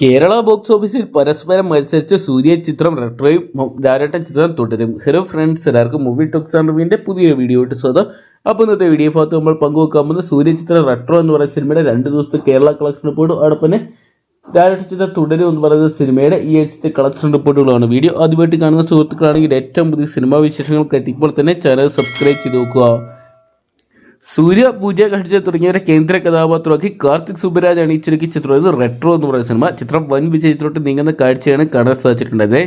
Kerala box ഓഫീസിൽ പരസ്പരം മത്സരിച്ച സൂര്യ ചിത്രം റെട്രോയും ഡയറക്ടർ ചിത്രം തുടരും. ഹലോ ഫ്രണ്ട്സ് എല്ലാവർക്കും മൂവി ടോക്സ് ആൻഡ് പുതിയ വീഡിയോ ഇട്ട് സ്വാഗതം. അപ്പോൾ ഇന്നത്തെ വീഡിയോ ഭാഗത്ത് നമ്മൾ പങ്കുവെക്കാൻ പോകുന്നത് സൂര്യ ചിത്രം റെട്രോ എന്ന് പറയുന്ന സിനിമയുടെ രണ്ട് ദിവസത്തെ കേരള കളക്ഷൻ റിപ്പോർട്ടും അതോടൊപ്പം തന്നെ ഡയറക്ടർ ചിത്രം തുടരും എന്ന് പറയുന്ന സിനിമയുടെ ഈ ആഴ്ചത്തെ കളക്ഷൻ റിപ്പോർട്ടുകളാണ് വീഡിയോ ആദ്യമായിട്ട് കാണുന്ന സുഹൃത്തുക്കളാണെങ്കിൽ ഏറ്റവും പുതിയ സിനിമാ വിശേഷങ്ങൾ കെട്ടിപ്പോൾ തന്നെ ചാനൽ സബ്സ്ക്രൈബ് ചെയ്ത് നോക്കുക. സൂര്യ പൂജ ഘടിച്ച തുടങ്ങിയവരെ കേന്ദ്ര കഥാപാത്രമാക്കി കാർത്തിക് സുബരാജ് അണിയിച്ചൊരുക്കി ചിത്രമായിരുന്നു റെട്രോ എന്ന് പറയുന്ന സിനിമ ചിത്രം വൻ വിജയത്തിലോട്ട് നീങ്ങുന്ന കാഴ്ചയാണ് കാണാൻ സാധിച്ചിട്ടുണ്ടായത്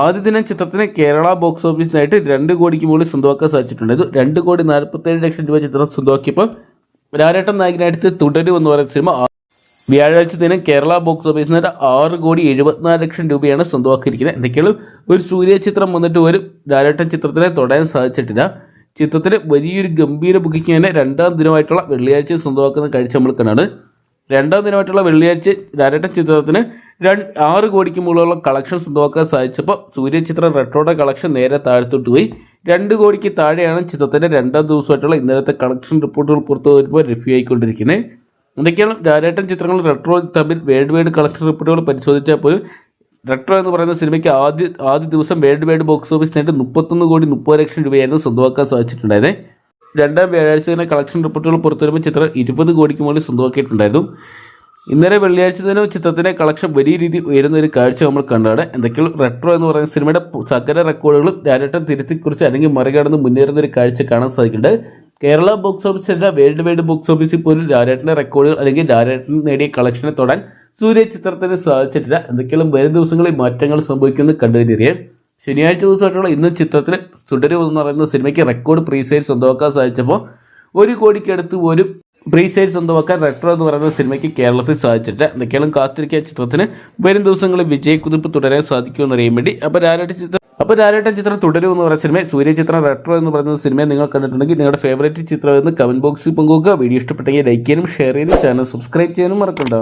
ആദ്യ ദിനം ചിത്രത്തിന് കേരള ബോക്സ് ഓഫീസിനായിട്ട് രണ്ട് കോടിക്ക് മുകളിൽ സ്വന്തമാക്കാൻ സാധിച്ചിട്ടുണ്ടായത് രണ്ട് കോടി നാൽപ്പത്തേഴ് ലക്ഷം രൂപ ചിത്രം സ്വന്തമാക്കിയപ്പോൾ രാരേട്ടൻ നായകനായിട്ട് തുടരും എന്ന് പറയുന്ന സിനിമ വ്യാഴാഴ്ച ദിനം കേരള ബോക്സ് ഓഫീസിൽ ആറ് കോടി എഴുപത്തിനാല് ലക്ഷം രൂപയാണ് സ്വന്തമാക്കിയിരിക്കുന്നത്. എന്തൊക്കെയാണ് ഒരു സൂര്യ ചിത്രം വന്നിട്ട് ഒരു രാരേട്ടം ചിത്രത്തിനെ തൊടാൻ സാധിച്ചിട്ടില്ല. ചിത്രത്തിന് വലിയൊരു ഗംഭീര ബുക്കിംഗ് തന്നെ രണ്ടാം ദിനമായിട്ടുള്ള വെള്ളിയാഴ്ച സ്വന്തമാക്കുന്ന കാഴ്ച നമ്മൾ കണ്ടാണ്. രണ്ടാം ദിനമായിട്ടുള്ള വെള്ളിയാഴ്ച രാരട്ട ചിത്രത്തിന് രണ്ട് ആറ് കോടിക്ക് മുകളിലുള്ള കളക്ഷൻ സ്വന്തമാക്കാൻ സാധിച്ചപ്പോൾ സൂര്യ ചിത്രം റെട്രോയുടെ കളക്ഷൻ നേരെ താഴ്ത്തോട്ട് പോയി. രണ്ട് കോടിക്ക് താഴെയാണ് ചിത്രത്തിന്റെ രണ്ടാം ദിവസമായിട്ടുള്ള ഇന്നലത്തെ കളക്ഷൻ റിപ്പോർട്ടുകൾ പുറത്തു വരുമ്പോൾ റിഫ്യൂ ആയിക്കൊണ്ടിരിക്കുന്നത്. എന്തൊക്കെയാണ് രാരേട്ടൻ ചിത്രങ്ങൾ റെട്രോ തമ്മിൽ വേൾഡ് വൈഡ് കളക്ഷൻ റിപ്പോർട്ടുകൾ പരിശോധിച്ചാൽ പോലും റെട്രോ എന്ന് പറയുന്ന സിനിമയ്ക്ക് ആദ്യ ആദ്യ ദിവസം വേൾഡ് വൈഡ് ബോക്സ് ഓഫീസ് നേരിട്ട് മുപ്പത്തൊന്ന് കോടി മുപ്പത് ലക്ഷം രൂപയായിരുന്നു സ്വന്തമാക്കാൻ സാധിച്ചിട്ടുണ്ടായിരുന്നത് രണ്ടാം വ്യാഴാഴ്ച തന്നെ കളക്ഷൻ റിപ്പോർട്ടുകൾ പുറത്തുവരുമ്പോൾ ചിത്രം ഇരുപത് കോടിക്ക് മുകളിൽ സ്വന്തമാക്കിയിട്ടുണ്ടായിരുന്നു. ഇന്നലെ വെള്ളിയാഴ്ച തന്നെ ചിത്രത്തിന്റെ കളക്ഷൻ വലിയ രീതിയിൽ ഉയരുന്ന ഒരു കാഴ്ച നമ്മൾ കണ്ടാണ് എന്തൊക്കെയാണ് റെട്രോ എന്ന് പറയുന്ന സിനിമയുടെ സകല റെക്കോർഡുകളും ഡയറക്ടർ തിരുത്തിക്കുറിച്ച് അല്ലെങ്കിൽ മറികടന്ന് മുന്നേറുന്ന ഒരു കാഴ്ച കാണാൻ സാധിക്കുന്നുണ്ട്. കേരള ബോക്സ് ഓഫീസിന്റെ വേൾഡ് വൈഡ് ബോക്സ് ഓഫീസിൽ പോലും ലാലേട്ടന്റെ റെക്കോർഡുകൾ അല്ലെങ്കിൽ രാജേട്ടൻ നേടിയ കളക്ഷനെ തൊടാൻ സൂര്യ ചിത്രത്തിന് സാധിച്ചിട്ടില്ല. എന്തൊക്കെയാണ് വരും ദിവസങ്ങളിൽ മാറ്റങ്ങൾ സംഭവിക്കുന്നത് കണ്ടുകൊണ്ടിരിക്കുക ശനിയാഴ്ച ദിവസമായിട്ടുള്ള ഇന്നും ചിത്രത്തിന് തുടരും എന്ന് പറയുന്ന സിനിമയ്ക്ക് റെക്കോർഡ് പ്രീ സെയിൽ സ്വന്തമാക്കാൻ സാധിച്ചപ്പോൾ ഒരു കോടിക്കടുത്ത് പോലും പ്രീ സെയിൽ സ്വന്തമാക്കാൻ റെട്രോ എന്ന് പറയുന്ന സിനിമയ്ക്ക് കേരളത്തിൽ സാധിച്ചിട്ടില്ല. എന്തൊക്കെയാണ് കാത്തിരിക്കുക ചിത്രത്തിന്? വരും ദിവസങ്ങളിൽ വിജയക്കുതിപ്പ് തുടരാൻ സാധിക്കുമെന്ന് അറിയാൻ വേണ്ടി. അപ്പോൾ രാരേട്ടൻ ചിത്രം അപ്പോൾ രാരേട്ടൻ ചിത്രം തുടരും എന്ന് പറയുന്ന സിനിമ സൂര്യ ചിത്രം റെട്രോ എന്ന് പറയുന്ന സിനിമയെ നിങ്ങൾ കണ്ടിട്ടുണ്ടെങ്കിൽ നിങ്ങളുടെ ഫേവറേറ്റ് ചിത്രം എന്ന് കമന്റ് ബോക്സിൽ പങ്കുവെക്കുക. വീഡിയോ ഇഷ്ടപ്പെട്ടെങ്കിൽ ലൈക്ക് ചെയ്യാനും ഷെയർ ചെയ്യാനും ചാനൽ സബ്സ്ക്രൈബ് ചെയ്യാനും മറക്കണ്ട.